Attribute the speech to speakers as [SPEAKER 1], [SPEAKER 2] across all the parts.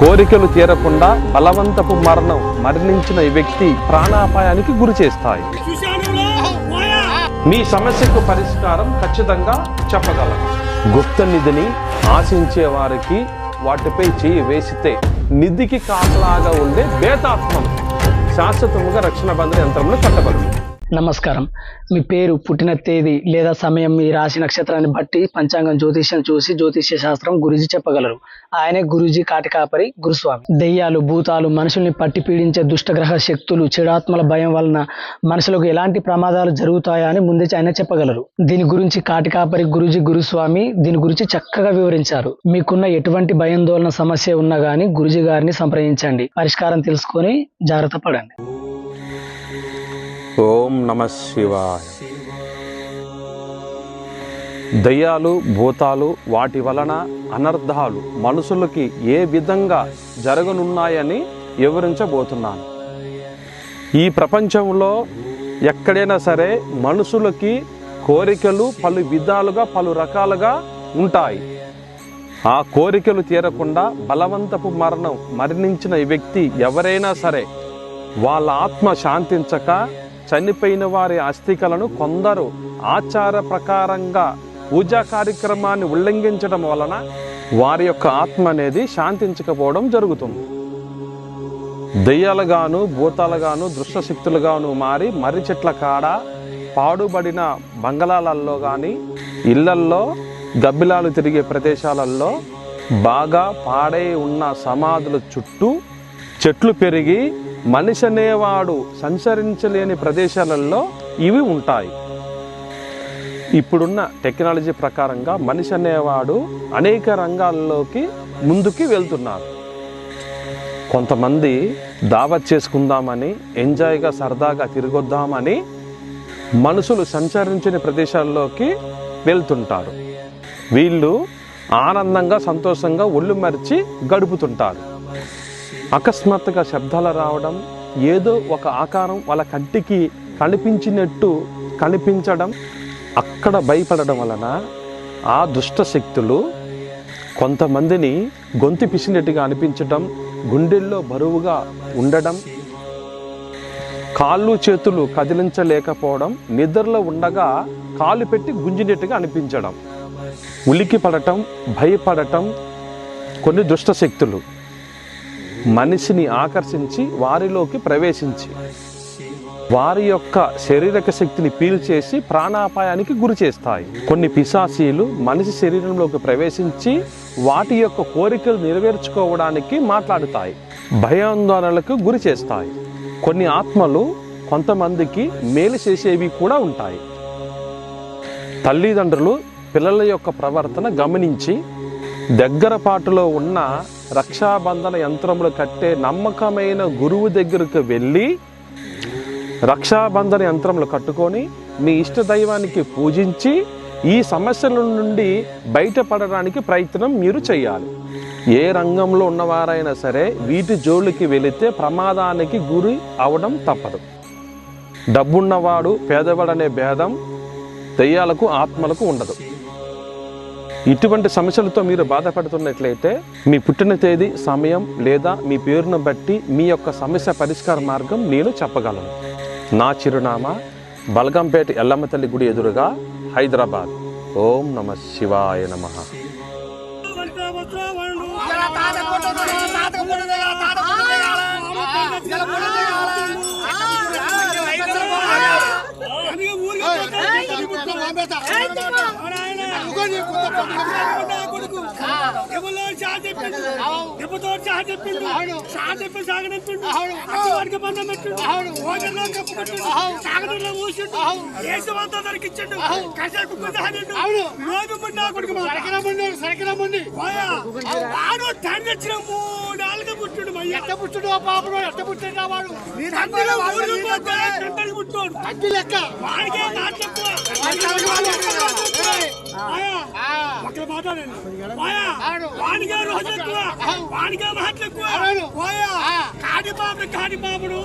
[SPEAKER 1] కోరికలు తీరకుండా బలవంతపు మరణం మరణించిన వ్యక్తి ప్రాణాపాయానికి గురి చేస్తాయి. మీ సమస్యకు పరిష్కారం ఖచ్చితంగా చెప్పగలరు గుప్త నిధిని ఆశించే వారికి వాటిపై చేయి వేసితే నిధికి కాపలాగా ఉండే బేతాత్మను శాశ్వతముగా రక్షణ బంధన యంత్రంలో కట్టబడుతుంది
[SPEAKER 2] నమస్కారం. మీ పేరు పుట్టిన తేదీ లేదా సమయం మీ రాశి నక్షత్రాన్ని బట్టి పంచాంగం జ్యోతిష్యం చూసి జ్యోతిష్య శాస్త్రం గురుజీ చెప్పగలరు. ఆయనే గురుజీ కాటికాపరి గురుస్వామి. దెయ్యాలు భూతాలు మనుషుల్ని పట్టి పీడించే దుష్టగ్రహ శక్తులు చెడాత్మల భయం వలన మనుషులకు ఎలాంటి ప్రమాదాలు జరుగుతాయా అని ముందే ఆయన చెప్పగలరు. దీని గురించి కాటికాపరి గురుజీ గురుస్వామి దీని గురించి చక్కగా వివరించారు. మీకున్న ఎటువంటి భయాందోళన సమస్య ఉన్నా గానీ గురుజీ గారిని సంప్రదించండి. పరిష్కారం తెలుసుకొని జాగ్రత్త పడండి.
[SPEAKER 1] ఓం నమ శివాయ. దయ్యాలు భూతాలు వాటి వలన అనర్థాలు మనుషులకి ఏ విధంగా జరగనున్నాయని వివరించబోతున్నాను. ఈ ప్రపంచంలో ఎక్కడైనా సరే మనుషులకి కోరికలు పలు విధాలుగా పలు రకాలుగా ఉంటాయి. ఆ కోరికలు తీరకుండా బలవంతపు మరణం మరణించిన వ్యక్తి ఎవరైనా సరే వాళ్ళ ఆత్మ శాంతించక చనిపోయిన వారి అస్థికలను కొందరు ఆచార ప్రకారంగా పూజా కార్యక్రమాన్ని ఉల్లంఘించడం వలన వారి యొక్క ఆత్మ అనేది శాంతించకపోవడం జరుగుతుంది. దెయ్యాలుగాను భూతాలుగాను దృష్టశక్తులుగాను మారి మర్రి చెట్ల కాడ పాడుబడిన బంగళాలలో కానీ ఇళ్ళల్లో గబ్బిలాలు తిరిగే ప్రదేశాలలో బాగా పాడై ఉన్న సమాధుల చుట్టూ చెట్లు పెరిగి మనిషి అనేవాడు సంచరించలేని ప్రదేశాలలో ఇవి ఉంటాయి. ఇప్పుడున్న టెక్నాలజీ ప్రకారంగా మనిషి అనేవాడు అనేక రంగాల్లోకి ముందుకి వెళ్తున్నారు. కొంతమంది దావత్ చేసుకుందామని ఎంజాయ్గా సరదాగా తిరిగొద్దామని మనుషులు సంచరించని ప్రదేశాల్లోకి వెళ్తుంటారు. వీళ్ళు ఆనందంగా సంతోషంగా ఒళ్ళు మరిచి గడుపుతుంటారు. అకస్మాత్తుగా శబ్దాలు రావడం ఏదో ఒక ఆకారం వాళ్ళ కంటికి కనిపించినట్టు కనిపించడం అక్కడ భయపడడం వలన ఆ దుష్ట శక్తులు కొంతమందిని గొంతు పిసినట్టుగా అనిపించడం గుండెల్లో బరువుగా ఉండడం కాళ్ళు చేతులు కదిలించలేకపోవడం నిద్రలో ఉండగా కాలు పెట్టి గుంజినట్టుగా అనిపించడం ఉలికి పడటం భయపడటం కొన్ని దుష్ట శక్తులు మనిషిని ఆకర్షించి వారిలోకి ప్రవేశించి వారి యొక్క శారీరక శక్తిని పీల్చేసి ప్రాణాపాయానికి గురి చేస్తాయి. కొన్ని పిశాసీలు మనిషి శరీరంలోకి ప్రవేశించి వాటి యొక్క కోరికలు నెరవేర్చుకోవడానికి మాట్లాడుతాయి భయాందోళనలకు గురి చేస్తాయి. కొన్ని ఆత్మలు కొంతమందికి మేలు చేసేవి కూడా ఉంటాయి. తల్లిదండ్రులు పిల్లల యొక్క ప్రవర్తన గమనించి దగ్గరపాటులో ఉన్న రక్షాబంధన యంత్రములు కట్టే నమ్మకమైన గురువు దగ్గరకు వెళ్ళి రక్షాబంధన యంత్రములు కట్టుకొని మీ ఇష్ట దైవానికి పూజించి ఈ సమస్యల నుండి బయటపడడానికి ప్రయత్నం మీరు చేయాలి. ఏ రంగంలో ఉన్నవారైనా సరే వీటి జోలికి వెళితే ప్రమాదానికి గురి అవడం తప్పదు. డబ్బున్నవాడు పేదవాడు అనే భేదం దెయ్యాలకు ఆత్మలకు ఉండదు. ఇటువంటి సమస్యలతో మీరు బాధపడుతున్నట్లయితే మీ పుట్టిన తేదీ సమయం లేదా మీ పేరును బట్టి మీ యొక్క సమస్య పరిష్కార మార్గం నేను చెప్పగలను. నా చిరునామా బల్గంపేట ఎల్లమ్మ తల్లి గుడి ఎదురుగా హైదరాబాద్. ఓం నమ శివాయ నమః.
[SPEAKER 3] దెబ్బతో చాహ చెప్పిండు? చాహ చెప్పి సాగనంపిండు? వాడికి బంధం పెట్టిండు? హోటల్లో కప్పు పెట్టిండు సాగడంలో మూసిండు దేశమంతా కషాయ కుక్క తాగిండు రోజు ముందు కొడుకు సరకరమండి సరకరమండి వాడు తండ్రి వచ్చిన మూడాళ్ళకి పుట్టిండు ఎట్ట పుట్టిండు పాపడు ఎట్ట పుట్టిండు వాడు. తండ్రి పుట్టాడు. అగ్గి లెక్క. వాడికే అక్కడ మాట్లాడండి వాడిగా రోజు ఎక్కువ పోయా కాడిబాబుడు.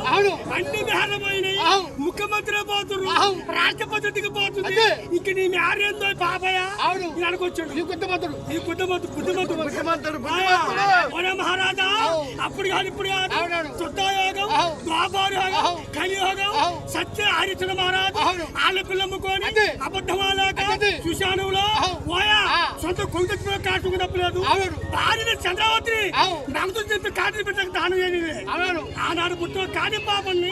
[SPEAKER 3] అన్ని విహారమైనవి
[SPEAKER 4] అవును.
[SPEAKER 3] ముఖ్యమంత్రి
[SPEAKER 4] అవును.
[SPEAKER 3] రాష్ట్రపతికి పోతుంది. ఇక నీ మ్యారేందో బాబాయ్
[SPEAKER 4] అవును.
[SPEAKER 3] ఇలాడకొచ్చాడు
[SPEAKER 4] ఈ గుత్తమంతుడు
[SPEAKER 3] ఈ
[SPEAKER 4] బుద్ధిమంతుడు, బుద్ధిమంతుడు.
[SPEAKER 3] ఓనే మహారాజా. అప్పుడు కాదు ఇప్పుడు కాదు
[SPEAKER 4] అవునవును.
[SPEAKER 3] శుద్ధయోగం
[SPEAKER 4] అవును.
[SPEAKER 3] ద్వాపార యోగం
[SPEAKER 4] అవును.
[SPEAKER 3] కలియోగం. సత్య హరిచంద్ర మహారాజు. ఆళ్ళ పిల్లమ్ముకొని. అబద్ధమాలాక
[SPEAKER 4] అదే.
[SPEAKER 3] సుశానువులో
[SPEAKER 4] అవును.
[SPEAKER 3] పోయా
[SPEAKER 4] ఆ.
[SPEAKER 3] సొంత కొంచెం కాటుకున్నప్పుడు
[SPEAKER 4] అవును.
[SPEAKER 3] భార్య చంద్రావతి చెప్పి కాటి పెట్టక దానం చేయనిది
[SPEAKER 4] అవును.
[SPEAKER 3] ఆనాడు పుట్టిన కాడి పాపని